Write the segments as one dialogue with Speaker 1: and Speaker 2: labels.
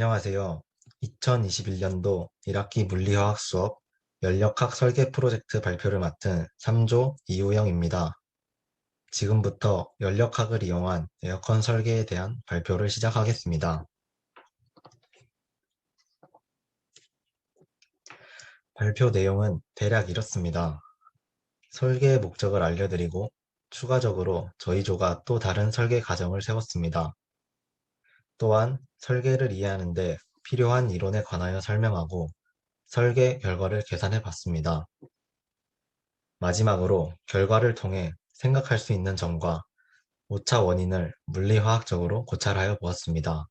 Speaker 1: 안녕하세요. 2021년도 1학기 물리화학 수업 연력학 설계 프로젝트 발표를 맡은 3조 이우영입니다. 지금부터 연력학을 이용한 에어컨 설계에 대한 발표를 시작하겠습니다. 발표 내용은 대략 이렇습니다. 설계의 목적을 알려드리고 추가적으로 저희 조가 또 다른 설계 과정을 세웠습니다. 또한 설계를 이해하는 데 필요한 이론에 관하여 설명하고 설계 결과를 계산해 봤습니다. 마지막으로 결과를 통해 생각할 수 있는 점과 오차 원인을 물리화학적으로 고찰하여 보았습니다.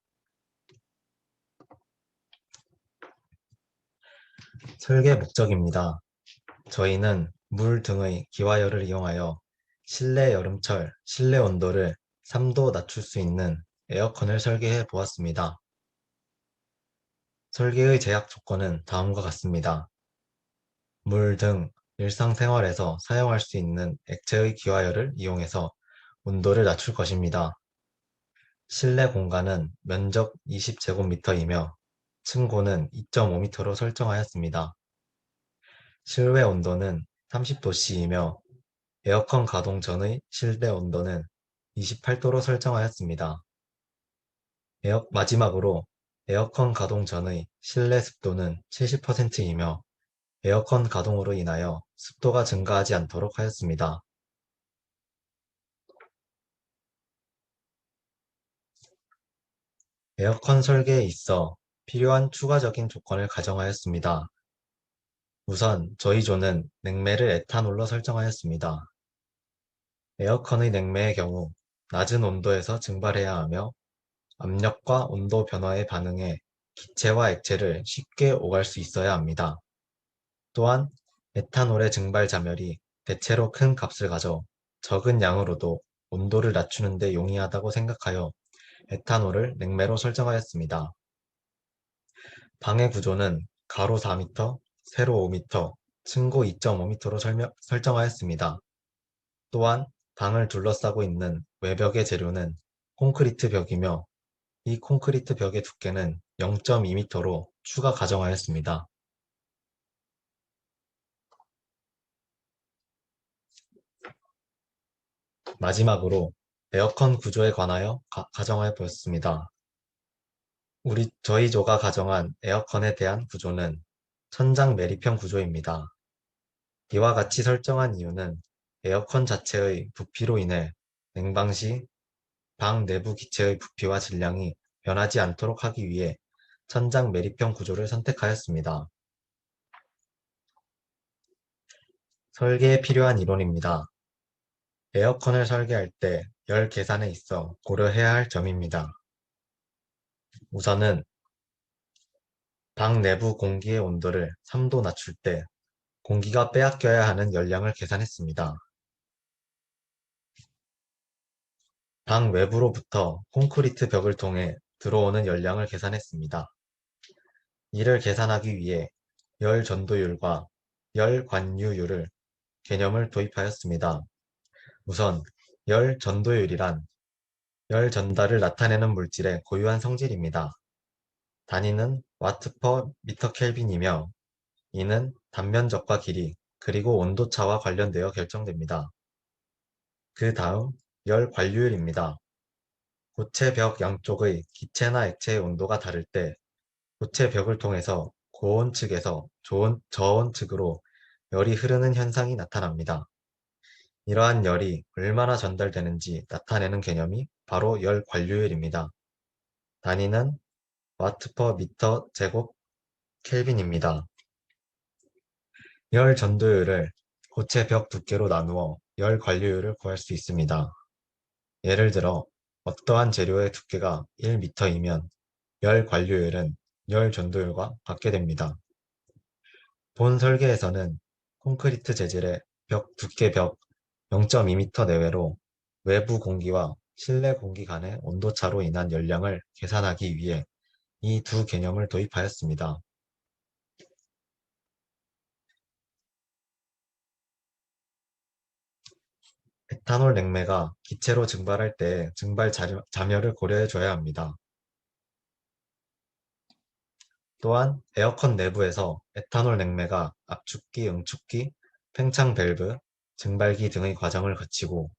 Speaker 1: 설계 목적입니다. 저희는 물 등의 기화열을 이용하여 실내 여름철 실내 온도를 3도 낮출 수 있는 에어컨을 설계해 보았습니다. 설계의 제약 조건은 다음과 같습니다. 물 등 일상생활에서 사용할 수 있는 액체의 기화열을 이용해서 온도를 낮출 것입니다. 실내 공간은 면적 20제곱미터이며 층고는 2.5m로 설정하였습니다. 실외 온도는 30도씨이며 에어컨 가동 전의 실내 온도는 28도로 설정하였습니다. 에어, 마지막으로 에어컨 가동 전의 실내 습도는 70%이며 에어컨 가동으로 인하여 습도가 증가하지 않도록 하였습니다. 에어컨 설계에 있어 필요한 추가적인 조건을 가정하였습니다. 우선 저희 조는 냉매를 에탄올로 설정하였습니다. 에어컨의 냉매의 경우 낮은 온도에서 증발해야 하며 압력과 온도 변화에 반응해 기체와 액체를 쉽게 오갈 수 있어야 합니다. 또한 에탄올의 증발 자멸이 대체로 큰 값을 가져 적은 양으로도 온도를 낮추는 데 용이하다고 생각하여 에탄올을 냉매로 설정하였습니다. 방의 구조는 가로 4m, 세로 5m, 층고 2.5m로 설명, 설정하였습니다. 또한 방을 둘러싸고 있는 외벽의 재료는 콘크리트 벽이며 이 콘크리트 벽의 두께는 0.2m로 추가 가정하였습니다. 마지막으로 에어컨 구조에 관하여 가, 정하여 보였습니다. 우리 저희 조가 가정한 에어컨에 대한 구조는 천장 매립형 구조입니다. 이와 같이 설정한 이유는 에어컨 자체의 부피로 인해 냉방 시 방 내부 기체의 부피와 질량이 변하지 않도록 하기 위해 천장 매립형 구조를 선택하였습니다. 설계에 필요한 이론입니다. 에어컨을 설계할 때 열 계산에 있어 고려해야 할 점입니다. 우선은 방 내부 공기의 온도를 3도 낮출 때 공기가 빼앗겨야 하는 열량을 계산했습니다. 방 외부로부터 콘크리트 벽을 통해 들어오는 열량을 계산했습니다. 이를 계산하기 위해 열 전도율과 열 관유율을 개념을 도입하였습니다. 우선 열 전도율이란 열 전달을 나타내는 물질의 고유한 성질입니다. 단위는 와트 퍼 미터 켈빈이며 이는 단면적과 길이 그리고 온도차와 관련되어 결정됩니다. 그 다음 열 관류율입니다. 고체 벽 양쪽의 기체나 액체의 온도가 다를 때 고체 벽을 통해서 고온 측에서 저온, 저온 측으로 열이 흐르는 현상이 나타납니다. 이러한 열이 얼마나 전달되는지 나타내는 개념이 바로 열 관류율입니다. 단위는 와트 퍼 미터 제곱 켈빈입니다. 열 전도율을 고체 벽 두께로 나누어 열 관류율을 구할 수 있습니다. 예를 들어 어떠한 재료의 두께가 1m이면 열 관료율은 열 전도율과 같게 됩니다. 본 설계에서는 콘크리트 재질의 벽 두께 벽 0.2m 내외로 외부 공기와 실내 공기 간의 온도차로 인한 열량을 계산하기 위해 이 두 개념을 도입하였습니다. 에탄올 냉매가 기체로 증발할 때 증발 자멸을 고려해 줘야 합니다. 또한 에어컨 내부에서 에탄올 냉매가 압축기, 응축기, 팽창 밸브, 증발기 등의 과정을 거치고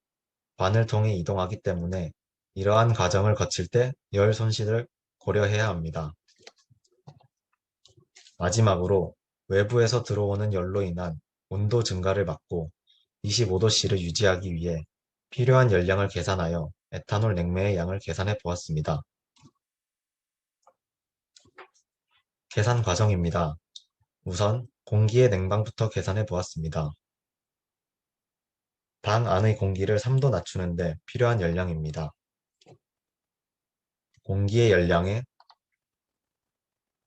Speaker 1: 관을 통해 이동하기 때문에 이러한 과정을 거칠 때 열 손실을 고려해야 합니다. 마지막으로 외부에서 들어오는 열로 인한 온도 증가를 막고 25도씨를 유지하기 위해 필요한 열량을 계산하여 에탄올 냉매의 양을 계산해 보았습니다. 계산 과정입니다. 우선 공기의 냉방부터 계산해 보았습니다. 방 안의 공기를 3도 낮추는데 필요한 열량입니다. 공기의 열량에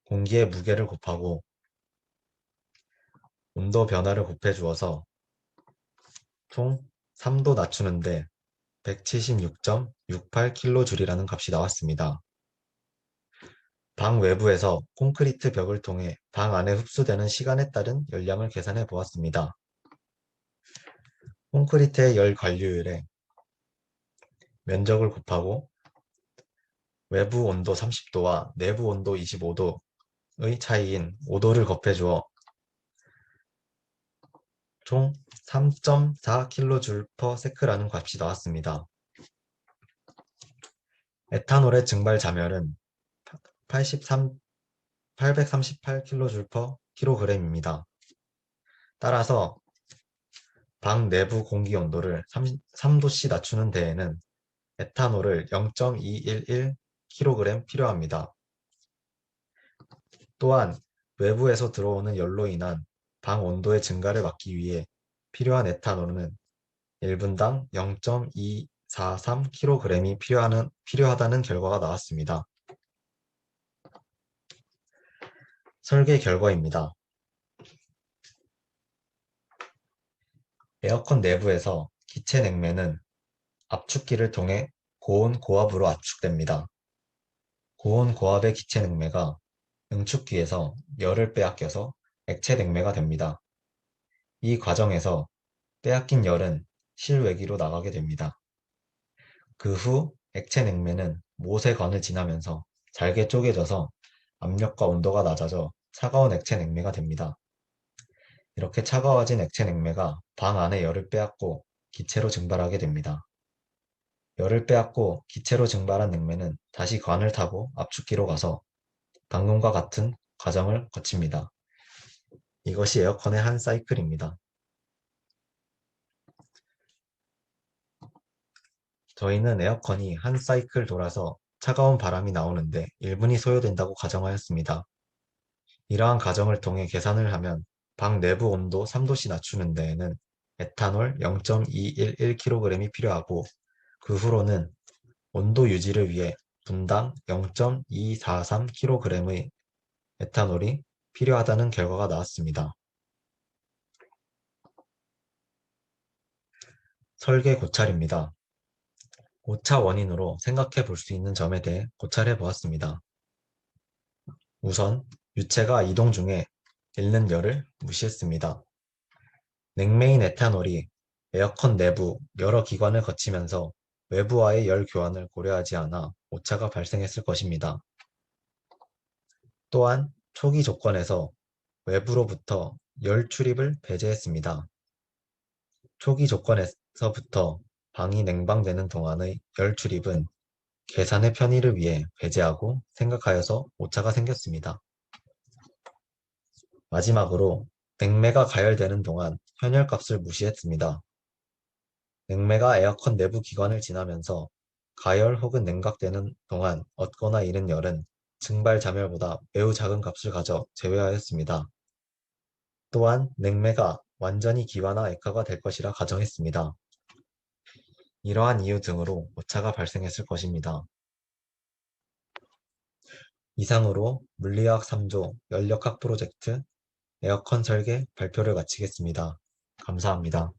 Speaker 1: 공기의 무게를 곱하고 온도 변화를 곱해 주어서 총 3도 낮추는데 176.68kJ이라는 값이 나왔습니다. 방 외부에서 콘크리트 벽을 통해 방 안에 흡수되는 시간에 따른 열량을 계산해 보았습니다. 콘크리트의 열 관류율에 면적을 곱하고 외부 온도 30도와 내부 온도 25도의 차이인 5도를 곱해 주어 총 3.4kJ/s라는 값이 나왔습니다. 에탄올의 증발 자멸은 83, 838kJ/kg입니다. 따라서 방 내부 공기 온도를 3도씨 낮추는 데에는 에탄올을 0.211kg 필요합니다. 또한 외부에서 들어오는 열로 인한 방 온도의 증가를 막기 위해 필요한 에탄올은 1분당 0.243kg이 필요하는, 필요하다는 결과가 나왔습니다. 설계 결과입니다. 에어컨 내부에서 기체 냉매는 압축기를 통해 고온 고압으로 압축됩니다. 고온 고압의 기체 냉매가 응축기에서 열을 빼앗겨서 액체 냉매가 됩니다. 이 과정에서 빼앗긴 열은 실외기로 나가게 됩니다. 그 후 액체 냉매는 모세관을 지나면서 잘게 쪼개져서 압력과 온도가 낮아져 차가운 액체 냉매가 됩니다. 이렇게 차가워진 액체 냉매가 방 안에 열을 빼앗고 기체로 증발하게 됩니다. 열을 빼앗고 기체로 증발한 냉매는 다시 관을 타고 압축기로 가서 방금과 같은 과정을 거칩니다. 이것이 에어컨의 한 사이클입니다. 저희는 에어컨이 한 사이클 돌아서 차가운 바람이 나오는데 1분이 소요된다고 가정하였습니다. 이러한 과정을 통해 계산을 하면 방 내부 온도 3도씨 낮추는 데에는 에탄올 0.211kg이 필요하고 그 후로는 온도 유지를 위해 분당 0.243kg의 에탄올이 필요하다는 결과가 나왔습니다. 설계 고찰입니다. 오차 원인으로 생각해 볼 수 있는 점에 대해 고찰해 보았습니다. 우선 유체가 이동 중에 잃는 열을 무시했습니다. 냉매인 에탄올이 에어컨 내부 여러 기관을 거치면서 외부와의 열 교환을 고려하지 않아 오차가 발생했을 것입니다. 또한 초기 조건에서 외부로부터 열 출입을 배제했습니다. 초기 조건에서부터 방이 냉방되는 동안의 열 출입은 계산의 편의를 위해 배제하고 생각하여서 오차가 생겼습니다. 마지막으로 냉매가 가열되는 동안 현열값을 무시했습니다. 냉매가 에어컨 내부 기관을 지나면서 가열 혹은 냉각되는 동안 얻거나 잃은 열은 증발 자멸보다 매우 작은 값을 가져 제외하였습니다. 또한 냉매가 완전히 기화나 액화가 될 것이라 가정했습니다. 이러한 이유 등으로 오차가 발생했을 것입니다. 이상으로 물리학 3조 연력학 프로젝트 에어컨 설계 발표를 마치겠습니다. 감사합니다.